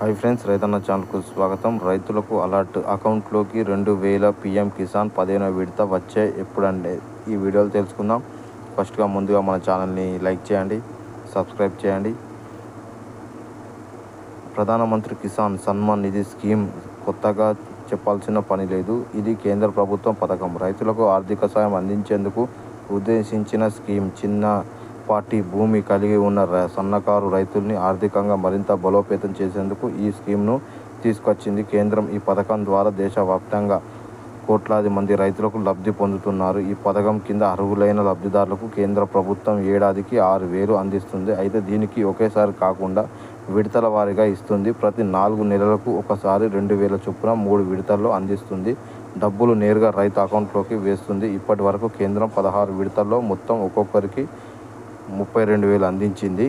Hi friends రైతన్న ఛానల్కు స్వాగతం. రైతులకు అలర్ట్. అకౌంట్లోకి రెండు వేల పిఎం కిసాన్ పదిహేనో విడత వచ్చే ఎప్పుడండి? ఈ వీడియోలు తెలుసుకుందాం. ఫస్ట్గా ముందుగా మన ఛానల్ని లైక్ చేయండి సబ్స్క్రైబ్ చేయండి. ప్రధానమంత్రి కిసాన్ సన్మాన్ నిధి స్కీమ్ కొత్తగా చెప్పాల్సిన పని లేదు. ఇది కేంద్ర ప్రభుత్వం పథకం. రైతులకు ఆర్థిక సాయం అందించేందుకు ఉద్దేశించిన స్కీమ్. చిన్న పార్టీ భూమి కలిగి ఉన్న సన్నకారు రైతుల్ని ఆర్థికంగా మరింత బలోపేతం చేసేందుకు ఈ స్కీమ్ను తీసుకొచ్చింది కేంద్రం. ఈ పథకం ద్వారా దేశవ్యాప్తంగా కోట్లాది మంది రైతులకు లబ్ధి పొందుతున్నారు. ఈ పథకం కింద అర్హులైన లబ్ధిదారులకు కేంద్ర ప్రభుత్వం ఏడాదికి ఆరు వేలు అందిస్తుంది. అయితే దీనికి ఒకేసారి కాకుండా విడతల వారీగా ఇస్తుంది. ప్రతి నాలుగు నెలలకు ఒకసారి రెండు వేల చొప్పున మూడు విడతల్లో అందిస్తుంది. డబ్బులు నేరుగా రైతు అకౌంట్లోకి వేస్తుంది. ఇప్పటి వరకు కేంద్రం పదహారు విడతల్లో మొత్తం ఒక్కొక్కరికి ముప్పై రెండు వేలు అందించింది.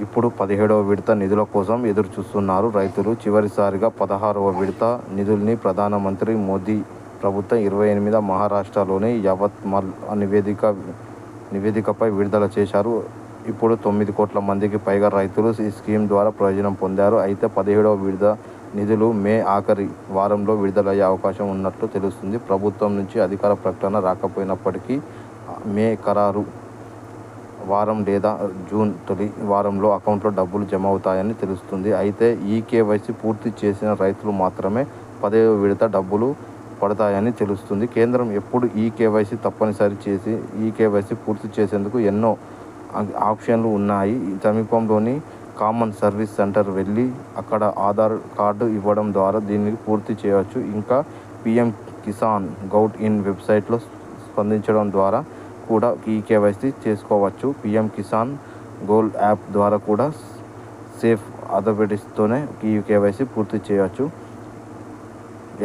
ఇప్పుడు పదిహేడవ విడత నిధుల కోసం ఎదురు చూస్తున్నారు రైతులు. చివరిసారిగా పదహారవ విడత నిధుల్ని ప్రధానమంత్రి మోదీ ప్రభుత్వం ఇరవై ఎనిమిది మహారాష్ట్రలోని యవత్మల్ నివేదిక నివేదికపై విడుదల చేశారు. ఇప్పుడు తొమ్మిది కోట్ల మందికి పైగా రైతులు ఈ స్కీమ్ ద్వారా ప్రయోజనం పొందారు. అయితే పదిహేడవ విడత నిధులు మే ఆఖరి వారంలో విడుదలయ్యే అవకాశం ఉన్నట్లు తెలుస్తుంది. ప్రభుత్వం నుంచి అధికార ప్రకటన రాకపోయినప్పటికీ మే ఖరారు వారం లేదా జూన్ తొలి వారంలో అకౌంట్లో డబ్బులు జమ అవుతాయని తెలుస్తుంది. అయితే ఈ కేవైసీ పూర్తి చేసిన రైతులు మాత్రమే పదవ విడత డబ్బులు పడతాయని తెలుస్తుంది. కేంద్రం ఎప్పుడు ఈ కేవైసీ తప్పనిసరి చేసి ఈ కేవైసీ పూర్తి చేసేందుకు ఎన్నో ఆప్షన్లు ఉన్నాయి. సమీపంలోని కామన్ సర్వీస్ సెంటర్ వెళ్ళి అక్కడ ఆధార్ కార్డు ఇవ్వడం ద్వారా దీన్ని పూర్తి చేయవచ్చు. ఇంకా పిఎం కిసాన్ గౌట్ ఇన్ వెబ్సైట్లో స్పందించడం ద్వారా కూడా ఈ కేవైసీ చేసుకోవచ్చు. పిఎం కిసాన్ గోల్డ్ యాప్ ద్వారా కూడా సేఫ్ అథబెటిస్తూనే ఈ కేవైసీ పూర్తి చేయవచ్చు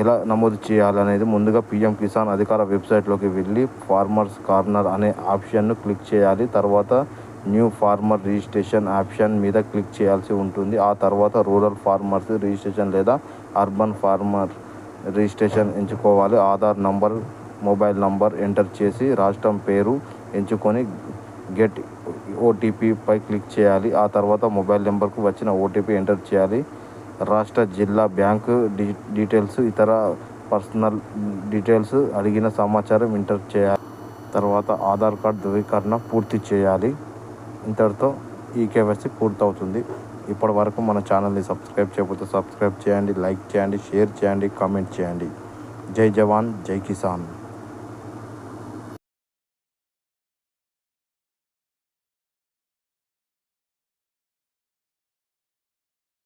ఎలా నమోదు చేయాలనేది ముందుగా పిఎం కిసాన్ అధికార వెబ్సైట్లోకి వెళ్ళి ఫార్మర్స్ కార్నర్ అనే ఆప్షన్ను క్లిక్ చేయాలి. తర్వాత న్యూ ఫార్మర్ రిజిస్ట్రేషన్ ఆప్షన్ మీద క్లిక్ చేయాల్సి ఉంటుంది. ఆ తర్వాత రూరల్ ఫార్మర్స్ రిజిస్ట్రేషన్ లేదా అర్బన్ ఫార్మర్ రిజిస్ట్రేషన్ ఎంచుకోవాలి. Aadhaar number mobile number enter చేసి రాష్ట్రం పేరు ఎంచుకొని గెట్ ఓటీపీపై క్లిక్ చేయాలి. ఆ తర్వాత మొబైల్ నెంబర్కు వచ్చిన ఓటీపీ ఎంటర్ చేయాలి. రాష్ట్ర జిల్లా బ్యాంకు డీ డీటెయిల్స్ ఇతర పర్సనల్ డీటెయిల్స్ అడిగిన సమాచారం ఎంటర్ చేయాలి. తర్వాత ఆధార్ కార్డ్ ధృవీకరణ పూర్తి చేయాలి. ఇంతటితో ఈ కేవైసీ పూర్తవుతుంది. ఇప్పటి వరకు మన ఛానల్ని సబ్స్క్రైబ్ చేయకపోతే సబ్స్క్రైబ్ చేయండి లైక్ చేయండి షేర్ చేయండి కామెంట్ చేయండి. జై జవాన్ జై కిసాన్.